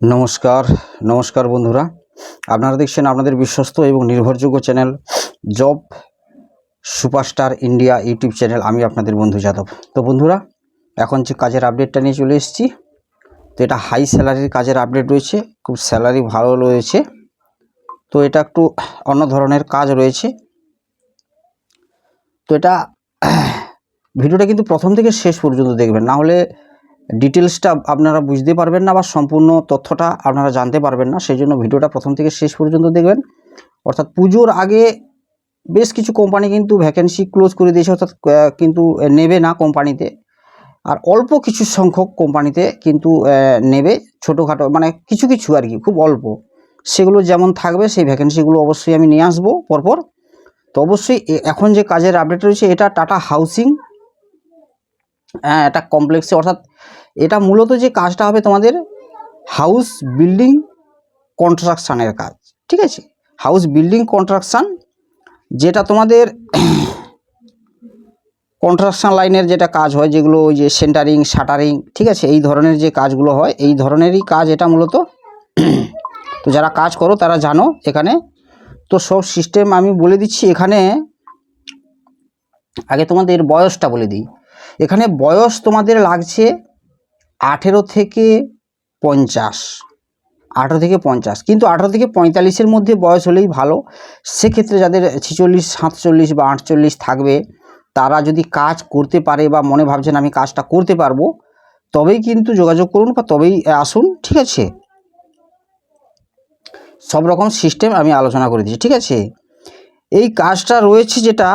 নমস্কার নমস্কার বন্ধুরা। আপনারা দেখছেন আপনাদের বিশ্বস্ত এবং নির্ভরযোগ্য channel job superstar India YouTube channel. আমি আপনাদের বন্ধু যাদব। তো বন্ধুরা, এখন যে কাজের আপডেটটা নিয়ে চলে এসেছি, তো এটা হাই স্যালারির কাজের আপডেট রয়েছে, খুব স্যালারি ভালো রয়েছে। তো এটা একটু অন্য ধরনের কাজ রয়েছে। তো এটা, ভিডিওটা কিন্তু প্রথম থেকে শেষ পর্যন্ত দেখবেন, না হলে ডিটেলসটা আপনারা বুঝতে পারবেন না বা সম্পূর্ণ তথ্যটা আপনারা জানতে পারবেন না, সেই জন্য ভিডিওটা প্রথম থেকে শেষ পর্যন্ত দেখবেন। অর্থাৎ পুজোর আগে বেশ কিছু কোম্পানি কিন্তু ভ্যাকেন্সি ক্লোজ করে দিয়েছে, অর্থাৎ কিন্তু নেবে না কোম্পানিতে আর অল্প কিছু সংখ্যক কোম্পানিতে কিন্তু নেবে ছোটোখাটো মানে কিছু কিছু আর কি, খুব অল্প। সেগুলো যেমন থাকবে, সেই ভ্যাকেন্সিগুলো অবশ্যই আমি নিয়ে আসব পরপর। তো অবশ্যই এখন যে কাজের আপডেট রয়েছে, এটা টাটা হাউসিং হ্যাঁ এটা কমপ্লেক্সে অর্থাৎ এটা মূলত যে কাজটা হবে তোমাদের হাউস বিল্ডিং কনস্ট্রাকশানের কাজ, ঠিক আছে? হাউস বিল্ডিং কনস্ট্রাকশান যেটা তোমাদের কনস্ট্রাকশান লাইনের যেটা কাজ হয়, যেগুলো ওই যে সেন্টারিং শাটারিং ঠিক আছে? এই ধরনের যে কাজগুলো হয়, এই ধরনেরই কাজ এটা মূলত। তো যারা কাজ করো, তারা জানো এখানে। তো সব সিস্টেম আমি বলে দিচ্ছি এখানে, আগে তোমাদের বয়সটা বলে দিই। এখানে বয়স তোমাদের লাগছে আঠেরো থেকে পঞ্চাশ। আঠেরো থেকে পঞ্চাশ। কিন্তু আঠেরো থেকে পঁয়তাল্লিশের মধ্যে বয়স হলেই ভালো। সেক্ষেত্রে যাদের ছেচল্লিশ, সাতচল্লিশ বা আটচল্লিশ থাকবে, তারা যদি কাজ করতে পারে বা মনে ভাবছেন আমি কাজটা করতে পারব, তবেই কিন্তু যোগাযোগ করুন বা তবেই আসুন, ঠিক আছে? সব রকম সিস্টেম আমি আলোচনা করে দিচ্ছি, ঠিক আছে? এই কাজটা রয়েছে যেটা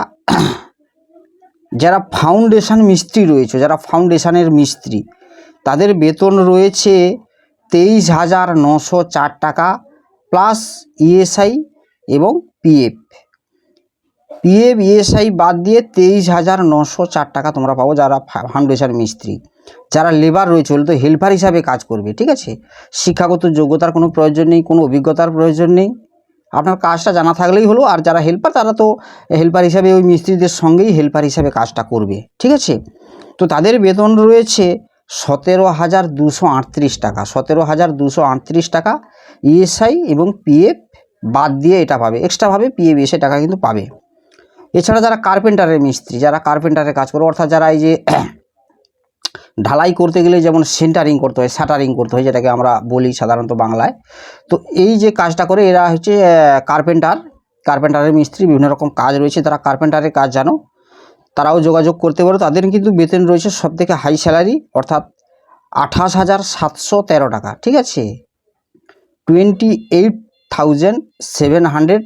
যারা ফাউন্ডেশন মিস্ত্রি রয়েছে, যারা ফাউন্ডেশনের মিস্ত্রি তাদের বেতন রয়েছে তেইশ হাজার নশো চার টাকা প্লাস ইএসআই এবং পিএফ। পিএফ, ইএসআই বাদ দিয়ে তেইশ হাজার নশো চার টাকা তোমরা পাবো যারা ফাউন্ডেশন মিস্ত্রি। যারা লেবার রয়েছে বলতো হেল্পার হিসাবে কাজ করবে, ঠিক আছে? শিক্ষাগত যোগ্যতার কোনো প্রয়োজন নেই, কোনো অভিজ্ঞতার প্রয়োজন নেই। আপনার কাজটা জানা থাকলেই হলো, আর যারা হেল্পার তারা তো হেল্পার হিসাবে ওই মিস্ত্রিদের সঙ্গেই হেল্পার হিসাবে কাজটা করবে, ঠিক আছে? তো তাদের বেতন রয়েছে সতেরো হাজার দুশো আটত্রিশ টাকা। সতেরো হাজার দুশো আটত্রিশ টাকা ইএসআই এবং পিএফ বাদ দিয়ে এটা পাবে। এক্সট্রাভাবে পিএফ ইএসআই টাকা কিন্তু পাবে। এছাড়া যারা কার্পেন্টারের মিস্ত্রি, যারা কার্পেন্টারের কাজ করে, অর্থাৎ যারা এই যে ঢালাই করতে গেলে যেমন সেন্টারিং করতে হয় শাটারিং করতে হয়, যেটাকে আমরা বলি সাধারণত বাংলায়, তো এই যে কাজটা করে এরা হচ্ছে কার্পেন্টার কার্পেন্টারের মিস্ত্রি, বিভিন্ন রকম কাজ রয়েছে। তারা কার্পেন্টারের কাজ জানো তারাও যোগাযোগ করতে পারো। তাদের কিন্তু বেতন রয়েছে সব থেকে হাই স্যালারি অর্থাৎ আঠাশ হাজার সাতশো তেরো টাকা, ঠিক আছে? Twenty eight thousand seven hundred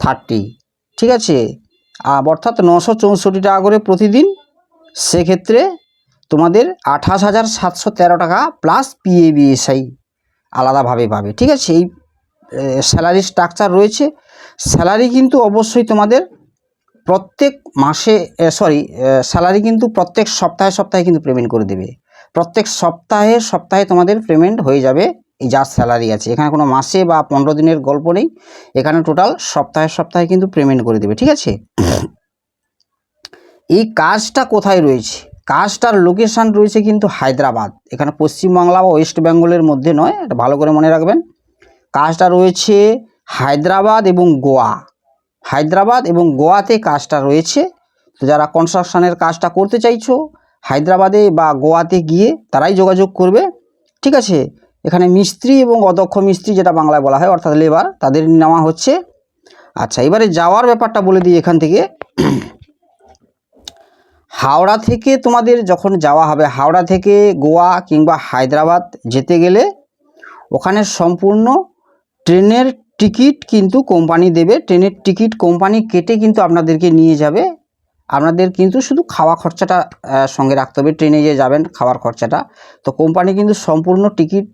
thirty ঠিক আছে? অর্থাৎ নশো চৌষট্টি টাকা করে প্রতিদিন। সেক্ষেত্রে তোমাদের আঠাশ হাজার সাতশো তেরো টাকা প্লাস পিএবিএসআই আলাদাভাবে পাবে, ঠিক আছে? এই স্যালারি স্ট্রাকচার রয়েছে। স্যালারি কিন্তু অবশ্যই তোমাদের প্রত্যেক মাসে সরি স্যালারি কিন্তু প্রত্যেক সপ্তাহে সপ্তাহে কিন্তু পেমেন্ট করে দেবে। প্রত্যেক সপ্তাহে সপ্তাহে তোমাদের পেমেন্ট হয়ে যাবে, এই যা স্যালারি আছে। এখানে কোনো মাসে বা পনেরো দিনের গল্প নেই। এখানে টোটাল সপ্তাহে সপ্তাহে কিন্তু পেমেন্ট করে দেবে, ঠিক আছে? এই কাজটা কোথায় রয়েছে? কাজটার লোকেশান রয়েছে কিন্তু হায়দ্রাবাদ। এখানে পশ্চিমবাংলা বা ওয়েস্ট বেঙ্গলের মধ্যে নয়, এটা ভালো করে মনে রাখবেন। কাজটা রয়েছে হায়দ্রাবাদ এবং গোয়া। হায়দ্রাবাদ এবং গোয়াতে কাজটা রয়েছে। তো যারা কনস্ট্রাকশানের কাজটা করতে চাইছো, হায়দ্রাবাদে বা গোয়াতে গিয়ে তারাই যোগাযোগ করবে। ঠিক আছে? এখানে মিস্ত্রি এবং অদক্ষ মিস্ত্রি যেটা বাংলায় বলা হয়, অর্থাৎ লেবার তাদের নেওয়া হচ্ছে। আচ্ছা এবারে যাওয়ার ব্যাপারটা বলে দিই এখান থেকে। হাওড়া থেকে তোমাদের যখন যাওয়া হবে, হাওড়া থেকে গোয়া কিংবা হায়দ্রাবাদ যেতে গেলে, ওখানে সম্পূর্ণ ট্রেনের টিকিট কিন্তু কোম্পানি দেবে। ট্রেনের টিকিট কোম্পানি কেটে কিন্তু আপনাদেরকে নিয়ে যাবে। আপনাদের কিন্তু শুধু খাওয়া খরচাটা সঙ্গে রাখতে হবে। ট্রেনে যে যাবেন, খাওয়ার খরচাটা। তো কোম্পানি কিন্তু সম্পূর্ণ টিকিট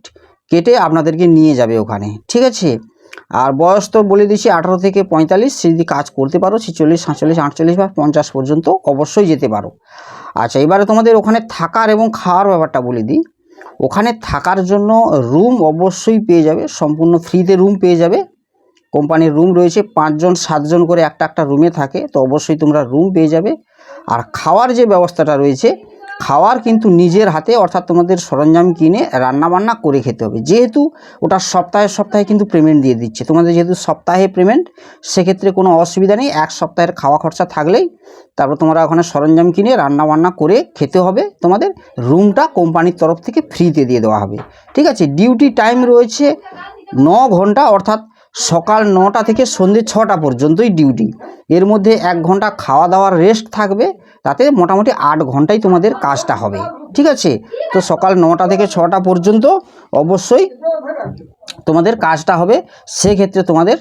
কেটে আপনাদেরকে নিয়ে যাবে ওখানে। ঠিক আছে? আর বয়স তো বলে দিচ্ছি আঠারো থেকে পঁয়তাল্লিশ। যদি কাজ করতে পারো, ছেচল্লিশ, সাতচল্লিশ, আটচল্লিশ বা পঞ্চাশ পর্যন্ত অবশ্যই যেতে পারো। আচ্ছা এবারে তোমাদের ওখানে থাকার এবং খাওয়ার ব্যাপারটা বলে দিই। ওখানে থাকার জন্য রুম অবশ্যই পেয়ে যাবে। সম্পূর্ণ ফ্রিতে রুম পেয়ে যাবে। কোম্পানির রুম রয়েছে, পাঁচজন, সাতজন করে একটা একটা রুমে থাকে, তো অবশ্যই তোমরা রুম পেয়ে যাবে। আর খাওয়ার যে ব্যবস্থাটা রয়েছে, খাওয়ার কিন্তু নিজের হাতে, অর্থাৎ তোমাদের সরঞ্জাম কিনে রান্না বান্না করে খেতে হবে। যেহেতু ওটা সপ্তাহে সপ্তাহে কিন্তু পেমেন্ট দিয়ে দিচ্ছে। তোমাদের যেহেতু সপ্তাহে পেমেন্ট সেক্ষেত্রে কোনো অসুবিধা নেই, এক সপ্তাহের খাওয়া খরচা থাকলেই। তারপর তোমরা ওখানে সরঞ্জাম কিনে রান্না বান্না করে খেতে হবে। তোমাদের রুমটা কোম্পানির তরফ থেকে ফ্রিতে দিয়ে দেওয়া হবে। ঠিক আছে? ডিউটি টাইম রয়েছে ন ঘণ্টা, অর্থাৎ সকাল নটা থেকে সন্ধে ছটা পর্যন্তই ডিউটি এর মধ্যে এক ঘণ্টা খাওয়া দাওয়ার রেস্ট থাকবে, তাতে মোটামুটি আট ঘন্টাই তোমাদের কাজটা হবে। ঠিক আছে? তো সকাল নটা থেকে ছটা পর্যন্ত অবশ্যই তোমাদের কাজটা হবে। সেক্ষেত্রে তোমাদের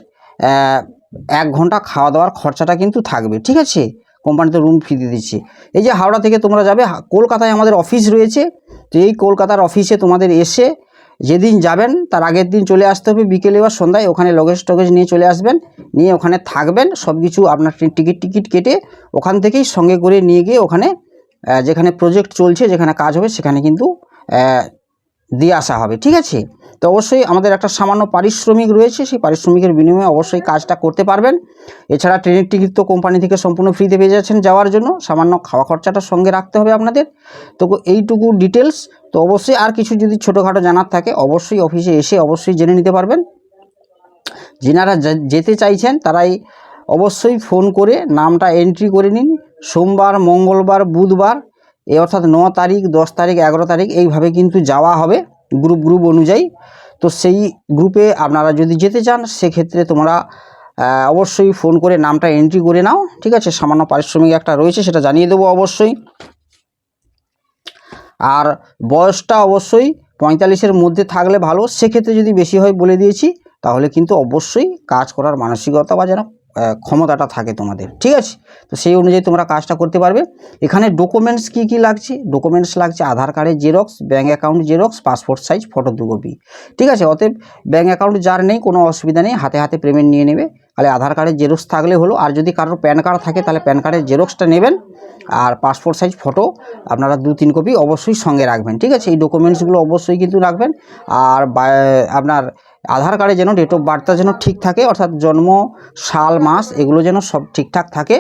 এক ঘণ্টা খাওয়া দাওয়ার খরচাটা কিন্তু থাকবে। ঠিক আছে? কোম্পানিতে রুম ফ্রি দিয়ে দিচ্ছে। এই যে হাওড়া থেকে তোমরা যাবে কলকাতায় আমাদের অফিস রয়েছে। তো এই কলকাতার অফিসে তোমাদের এসে যেদিন যাবেন, তার আগের দিন চলে আসতে হবে। বিকেলে বা সন্ধ্যায় ওখানে লগেজ টগেজ নিয়ে চলে আসবেন, নিয়ে ওখানে থাকবেন। সব কিছু আপনার টিকিট টিকিট কেটে ওখান থেকেই সঙ্গে করে নিয়ে গিয়ে ওখানে যেখানে প্রজেক্ট চলছে, যেখানে কাজ হবে, সেখানে কিন্তু দিয়ে আসা হবে। ঠিক আছে? তো অবশ্যই আমাদের একটা সামান্য পারিশ্রমিক রয়েছে, সেই পারিশ্রমিকের বিনিময়ে অবশ্যই কাজটা করতে পারবেন। এছাড়া ট্রেনের টিকিট তো কোম্পানি থেকে সম্পূর্ণ ফ্রিতে পেয়ে যাচ্ছেন যাওয়ার জন্য, সামান্য খাওয়া খরচাটা সঙ্গে রাখতে হবে আপনাদের। তো এইটুকু ডিটেলস তো অবশ্যই আর কিছু যদি ছোটোখাটো জানার থাকে, অবশ্যই অফিসে এসে অবশ্যই জেনে নিতে পারবেন। যেনারা যেতে চাইছেন, তারাই অবশ্যই ফোন করে নামটা এন্ট্রি করে নিন। সোমবার, মঙ্গলবার, বুধবার, এ অর্থাৎ ন তারিখ, দশ তারিখ, এগারো তারিখ, এইভাবে কিন্তু যাওয়া হবে। গ্রুপ গ্রুপ অনুযায়ী। তো সেই গ্রুপে আপনারা যদি যেতে চান, সেক্ষেত্রে তোমরা অবশ্যই ফোন করে নামটা এন্ট্রি করে নাও, ঠিক আছে? সামান্য পারিশ্রমিক একটা রয়েছে, সেটা জানিয়ে দেবো অবশ্যই। আর বয়সটা অবশ্যই পঁয়তাল্লিশের মধ্যে থাকলে ভালো, সেক্ষেত্রে যদি বেশি হয় বলে দিয়েছি, তাহলে কিন্তু অবশ্যই কাজ করার মানসিকতা বা যেন ক্ষমতাটা থাকে তোমাদের, ঠিক আছে? তো সেই অনুযায়ী তোমরা কাজটা করতে পারবে। এখানে ডকুমেন্টস কি কি লাগছে? ডকুমেন্টস লাগছে আধার কার্ডের xerox bank account xerox passport size photo দু কপি ঠিক আছে? অতএব ব্যাঙ্ক অ্যাকাউন্ট যার নেই, কোনো অসুবিধা নেই, হাতে হাতে পেমেন্ট নিয়ে নেবে। তাহলে আধার কার্ডের জেরক্স থাকলে হলো, আর যদি কারোর প্যান কার্ড থাকে, তাহলে প্যান কার্ডের জেরক্সটা নেবেন। আর পাসপোর্ট সাইজ ফটো আপনারা দু তিন কপি অবশ্যই সঙ্গে রাখবেন, ঠিক আছে? এই ডকুমেন্টসগুলো অবশ্যই কিন্তু রাখবেন। আর আপনার আধার কার্ডে যেন ডেট অফ বার্থটা যেন ঠিক থাকে, অর্থাৎ জন্ম, সাল, মাস, এগুলো যেন সব ঠিকঠাক থাকে,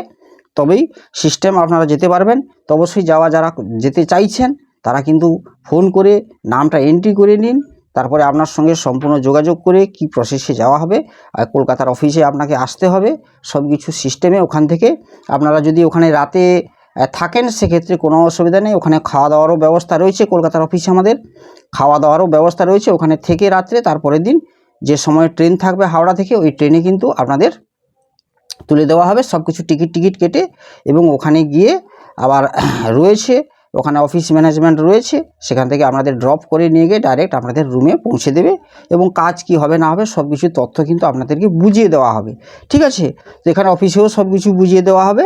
তবেই সিস্টেম আপনারা যেতে পারবেন। তো অবশ্যই যাওয়া যারা যেতে চাইছেন, তারা কিন্তু ফোন করে, নামটা এন্ট্রি করে নিন, তারপরে আপনার সঙ্গে সম্পূর্ণ যোগাযোগ করে কি প্রসেসে যাওয়া হবে, আর কলকাতার অফিসে আপনাকে আসতে হবে। সব কিছু সিস্টেমে ওখান থেকে। আপনারা যদি ওখানে রাতে থাকেন, সেক্ষেত্রে কোনো অসুবিধা নেই। ওখানে খাওয়া দাওয়ারও ব্যবস্থা রয়েছে, কলকাতার অফিসে আমাদের। খাওয়া দাওয়ারও ব্যবস্থা রয়েছে। ওখানে থেকে রাত্রে, তারপরের দিন যে সময় ট্রেন থাকবে হাওড়া থেকে, ওই ট্রেনে কিন্তু আপনাদের তুলে দেওয়া হবে। সব কিছু টিকিট টিকিট কেটে এবং ওখানে গিয়ে আবার রয়েছে, ওখানে অফিস ম্যানেজমেন্ট রয়েছে, সেখান থেকে আপনাদের ড্রপ করে নিয়ে গিয়ে ডাইরেক্ট আপনাদের রুমে পৌঁছে দেবে এবং কাজ কি হবে, না হবে সব কিছু তথ্য কিন্তু আপনাদেরকে বুঝিয়ে দেওয়া হবে। ঠিক আছে? তো এখানে অফিসেও সব কিছু বুঝিয়ে দেওয়া হবে।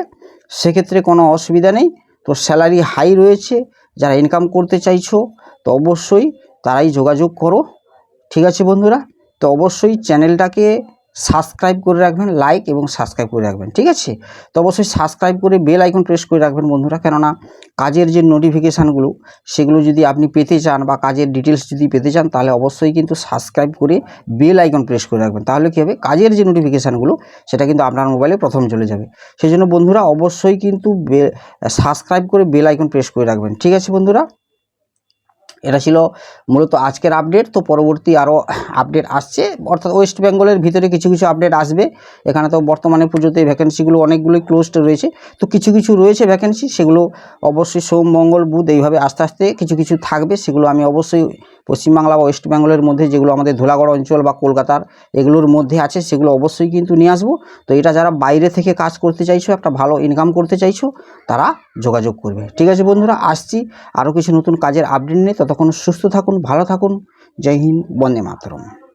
সেক্ষেত্রে কোনো অসুবিধা নেই। তো স্যালারি হাই রয়েছে, যারা ইনকাম করতে চাইছো, তো অবশ্যই তারাই যোগাযোগ করো। ঠিক আছে বন্ধুরা? তো অবশ্যই চ্যানেলটাকে সাবস্ক্রাইব করে রাখবেন, লাইক এবং সাবস্ক্রাইব করে রাখবেন, ঠিক আছে? তো অবশ্যই সাবস্ক্রাইব করে বেল আইকন প্রেস করে রাখবেন বন্ধুরা, কেননা কাজের যে নোটিফিকেশানগুলো সেগুলো যদি আপনি পেতে চান বা কাজের ডিটেলস যদি পেতে চান, তাহলে অবশ্যই কিন্তু সাবস্ক্রাইব করে বেল আইকন প্রেস করে রাখবেন। তাহলে কী হবে? কাজের যে নোটিফিকেশানগুলো সেটা কিন্তু আপনার মোবাইলে প্রথম চলে যাবে। সেই জন্য বন্ধুরা, অবশ্যই কিন্তু সাবস্ক্রাইব করে বেল আইকন প্রেস করে রাখবেন, ঠিক আছে বন্ধুরা? এটা ছিল মূলত আজকের আপডেট তো পরবর্তী আরও আপডেট আসছে। অর্থাৎ ওয়েস্ট বেঙ্গলের ভিতরে কিছু কিছু আপডেট আসবে। এখানে তো বর্তমানে পুজোতে ভ্যাকেন্সিগুলো অনেকগুলোই ক্লোজড রয়েছে। তো কিছু কিছু রয়েছে ভ্যাকেন্সি সেগুলো অবশ্যই সোম, মঙ্গল, বুধ এইভাবে আস্তে আস্তে কিছু কিছু থাকবে, সেগুলো আমি অবশ্যই পশ্চিমবাংলা বা ওয়েস্ট বেঙ্গলের মধ্যে যেগুলো আমাদের ধুলাগড় অঞ্চল বা কলকাতার এগুলোর মধ্যে আছে, সেগুলো অবশ্যই কিন্তু নিয়ে আসব। তো এটা যারা বাইরে থেকে কাজ করতে চাইছো, একটা ভালো ইনকাম করতে চাইছো, তারা যোগাযোগ করবে। ঠিক আছে বন্ধুরা, আসছি। আরও কিছু নতুন কাজের আপডেট নিয়ে, ততক্ষণ সুস্থ থাকুন, ভালো থাকুন। জয় হিন্দ, বন্দে মাতরম।